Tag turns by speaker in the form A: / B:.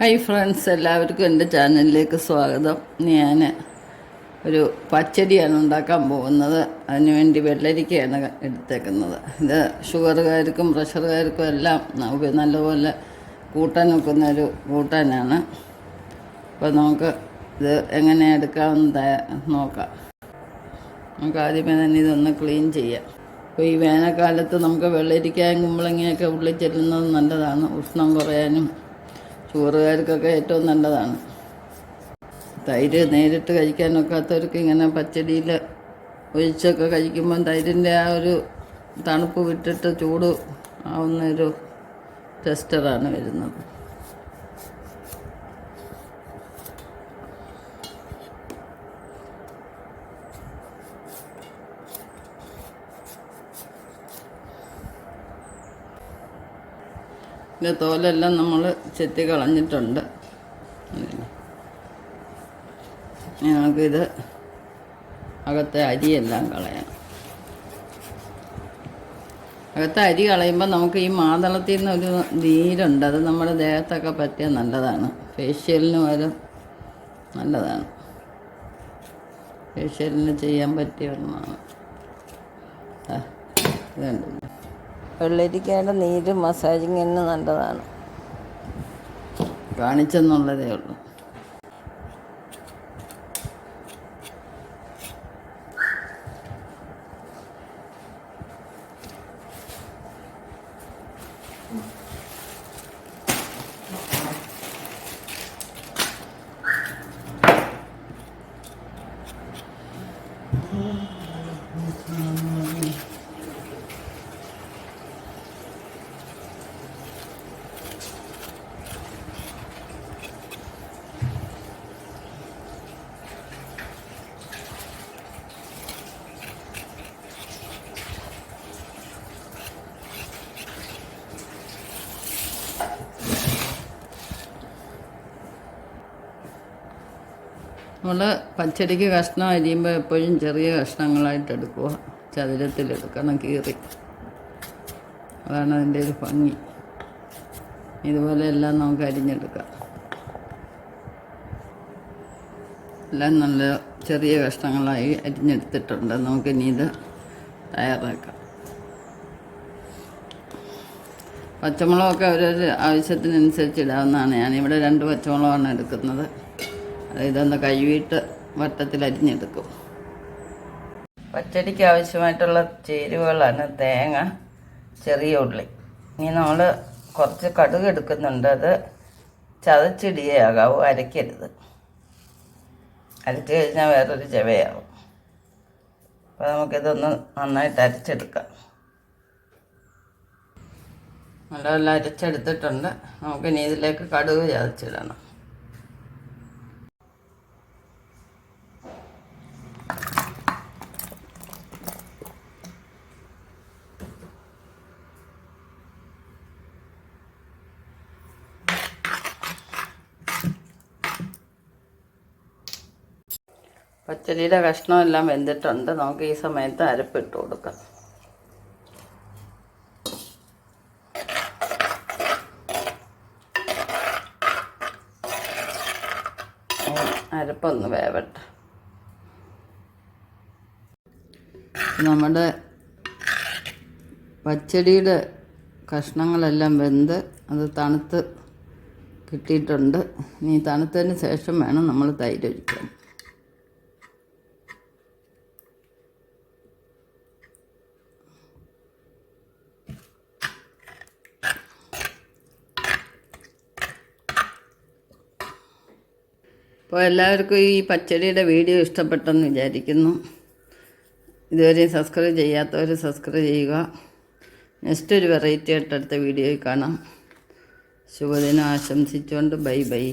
A: Hi friends എല്ലാവർക്കും എന്റെ ചാനലിലേക്ക് സ്വാഗതം. ഞാൻ ഒരു പച്ചടിയാണ് ഉണ്ടാക്കാൻ പോകുന്നത്. അതിനുവേണ്ടി വെള്ളരിക്കയാണ് എടുത്തേക്കുന്നത്. ഇത് ഷുഗറുകാർക്കും പ്രഷറുകാർക്കും എല്ലാം നമുക്ക് നല്ലപോലെ കൂട്ടാൻ വെക്കുന്ന ഒരു കൂട്ടാനാണ്. അപ്പോൾ നമുക്ക് ഇത് എങ്ങനെ എടുക്കാമെന്ന് നോക്കാം. നമുക്ക് ആദ്യമേ തന്നെ ഇതൊന്ന് ക്ലീൻ ചെയ്യാം. അപ്പോൾ ഈ വേനൽക്കാലത്ത് നമുക്ക് വെള്ളരിക്കായും കുമ്പളങ്ങയൊക്കെ ഉള്ളിൽ ചെല്ലുന്നത് നല്ലതാണ്. ഉഷ്ണം കുറയാനും ചോറുകാർക്കൊക്കെ ഏറ്റവും നല്ലതാണ്. തൈര് നേരിട്ട് കഴിക്കാനൊക്കാത്തവർക്ക് ഇങ്ങനെ പച്ചടിയിൽ ഒഴിച്ചൊക്കെ കഴിക്കുമ്പം തൈരിന്റെ ആ ഒരു തണുപ്പ് വിട്ടിട്ട് ചൂട് ആവുന്നൊരു ടെസ്റ്ററാണ് വരുന്നത്. ഇതിന്റെ തോലെല്ലാം നമ്മൾ ചെത്തി കളഞ്ഞിട്ടുണ്ട്. നമുക്കിത് അകത്തെ അരിയെല്ലാം കളയാം. അകത്തെ അരി കളയുമ്പോൾ നമുക്ക് ഈ മാതളത്തിൽ നിന്ന് ഒരു നീരുണ്ട്. അത് നമ്മുടെ ദേഹത്തൊക്കെ പറ്റിയ നല്ലതാണ്. ഫേഷ്യലിന് വരും നല്ലതാണ്. ഫേഷ്യലിന് ചെയ്യാൻ പറ്റിയ ഒന്നാണ്. ആ, ഇത് കണ്ടില്ലേ വെള്ളരിക്കയുടെ നീര് മസാജിങ്ങിന് നല്ലതാണ്. കാണിച്ചെന്നുള്ളതേ ഉള്ളൂ. നമ്മൾ പച്ചടിക്ക് കഷ്ണം അരിയുമ്പോൾ എപ്പോഴും ചെറിയ കഷ്ണങ്ങളായിട്ട് എടുക്കുക ചതുരത്തിലെടുക്കണം കീറി. അതാണ് അതിന്റെ ഒരു ഭംഗി. ഇതുപോലെ എല്ലാം നമുക്ക് അരിഞ്ഞെടുക്കാം. എല്ലാം നല്ല ചെറിയ കഷ്ണങ്ങളായി അരിഞ്ഞെടുത്തിട്ടുണ്ട്. നമുക്കിനി ഇത് തയ്യാറാക്കാം. പച്ചമുളകൊക്കെ ഓരോരോ ആവശ്യത്തിനനുസരിച്ച് ഇടാവുന്നതാണ്. ഞാനിവിടെ രണ്ട് പച്ചമുളകാണ് എടുക്കുന്നത്. ഇതൊന്ന് കഴുകിയിട്ട് വട്ടത്തിൽ അരിഞ്ഞെടുക്കും. പച്ചടിക്ക് ആവശ്യമായിട്ടുള്ള ചേരുവകളാണ് തേങ്ങ ചെറിയ ഉള്ളി. ഇനി നമ്മൾ കുറച്ച് കടുക് എടുക്കുന്നുണ്ട്. അത് ചതച്ചിടിയേ ആകാവൂ അരയ്ക്കരുത്. അരച്ച് കഴിഞ്ഞാൽ വേറൊരു ചെവയാവും. അപ്പോൾ നമുക്കിതൊന്ന് നന്നായിട്ട് അരച്ചെടുക്കാം. നല്ലപോലെ അരച്ചെടുത്തിട്ടുണ്ട്. നമുക്കിനി ഇതിലേക്ക് കടുക് ചതച്ചിടണം പച്ചരിയുടെ കഷ്ണമെല്ലാം വെന്തിട്ടുണ്ട്. നമുക്ക് ഈ സമയത്ത് അരപ്പിട്ട് കൊടുക്കാം. അരപ്പൊന്ന് വേവട്ടെ. നമ്മുടെ പച്ചടിയുടെ കഷ്ണങ്ങളെല്ലാം വെന്ത് അത് തണുത്ത് കിട്ടിയിട്ടുണ്ട്. ഇനി തണുത്തതിന് ശേഷം വേണം നമ്മൾ തൈര് അപ്പോൾ എല്ലാവർക്കും ഈ പച്ചടിയുടെ വീഡിയോ ഇഷ്ടപ്പെട്ടെന്ന് വിചാരിക്കുന്നു. ഇതുവരെയും സബ്സ്ക്രൈബ് ചെയ്യാത്തവർ സബ്സ്ക്രൈബ് ചെയ്യുക. നെക്സ്റ്റ് ഒരു വെറൈറ്റി ആയിട്ട് അടുത്ത വീഡിയോയിൽ കാണാം. ശുഭദിനം. ആശംസിച്ചുകൊണ്ട് ബൈ ബൈ.